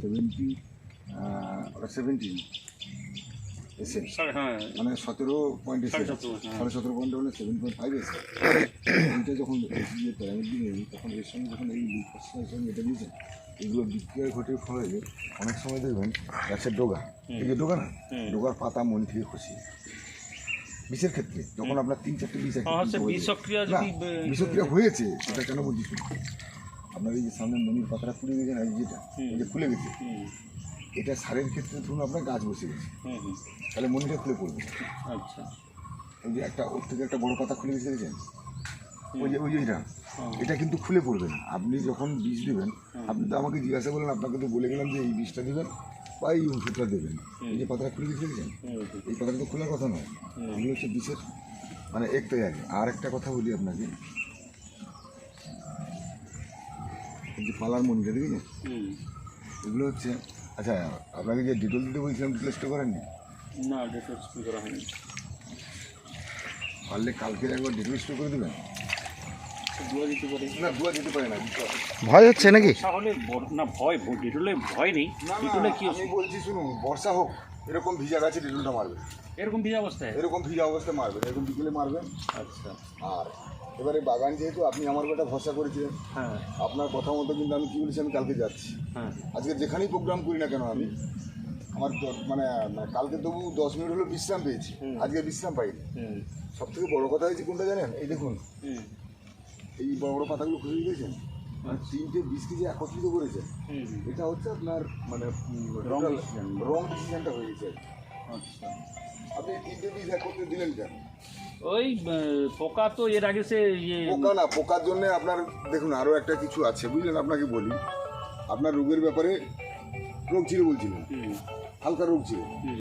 Seventy seventeen এসে হ্যাঁ মানে সতেরো পয়েন্ট এসে সাড়ে সতেরো, হ্যাঁ। সাড়ে সতেরো পয়েন্ট মানে সেভেন পয়েন্ট ফাইভ এসে এইটা যখন যে প্যারামিড দিয়ে তখন এর সঙ্গে যখন এই লিপসের সঙ্গে এটা দিয়েছেন এগুলো বিক্রিয়া ঘটে ফলে অনেক সময় দেখবেন গাছের ডোগা এই যে ডোগা না? ডোগার পাতা মন থেকে খসি বিষের ক্ষেত্রে যখন আপনার তিন চারটে বিষ হ্যাঁ। বিষক্রিয়া হয়েছে সেটা কেন বলছি শুনুন। আপনার এই যে সামনে মনির পাতাটা খুলে গেছে না এই যেটা যে ফুলে গেছে? এটা সারের ক্ষেত্রে ধরুন আপনার গাছ বসে গেছে। তাহলে মনিটা খুলে পড়বে। আচ্ছা। ওই যে একটা ওর থেকে একটা বড় পাতা খুলে গেছে দেখেছেন? ওই যে ওই যে এটা কিন্তু খুলে পড়বে না। আপনি যখন বীজ দেবেন আপনি তো আমাকে জিজ্ঞাসা করলেন আপনাকে তো বলে গেলাম যে এই বীজটা দেবেন বা এই ওষুধটা দেবেন। এই যে পাতাটা খুলে গেছে দেখেছেন? এই পাতাটা তো খোলার কথা নয়। এগুলো হচ্ছে বিষের মানে একটাই আগে আর একটা কথা বলি আপনাকে। এই যে পালার মনিটা দেখেছেন? এগুলো হচ্ছে আচ্ছা আপনাকে যে ডিটেল দিতে বলছিলাম ডিটেলসটা করেননি? না ডিটেলস করা হয়নি। পারলে কালকে একবার ডিটেলসটা করে দেবেন? ভয় হচ্ছে নাকি? তাহলে না ভয় ডিটলে ভয় নেই। না ডিটলে না কি আমি বলছি শুনুন বর্ষা হোক এরকম ভিজা গাছে ডিটেলটা মারবে। এরকম ভিজা অবস্থায়? এরকম ভিজা অবস্থায় মারবে এরকম বিকেলে মারবেন আচ্ছা। আর এবারে বাগান যেহেতু আপনি আমার বেটা ভরসা করেছিলেন। হ্যাঁ। আপনার কথা মতো কিন্তু আমি কি বলেছি আমি কালকে যাচ্ছি। হ্যাঁ। আজকে যেখানেই প্রোগ্রাম করি না কেন আমি আমার মানে কালকে তবু দশ মিনিট হলো বিশ্রাম পেয়েছি। আজকে বিশ্রাম পাইনি। সব থেকে বড় কথা হয়েছে কোনটা জানেন? এই দেখুন। হুম। এই বড় বড় পাতাগুলো খুলে দিয়েছেন আর তিনটে বীজকে যে একত্রিত করেছে হুম হুম। এটা হচ্ছে আপনার মানে রং ডিসিশনটা হয়ে গেছে। আচ্ছা। আপনি তিনটে বীজ এক করতে দিলেন কেন? ওই পোকা তো এর আগে সে ইয়ে পোকা না পোকার জন্য আপনার দেখুন আরও একটা কিছু আছে বুঝলেন? আপনাকে বলি আপনার রোগের ব্যাপারে রোগ ছিল বলছিলেন। হালকা রোগ ছিল।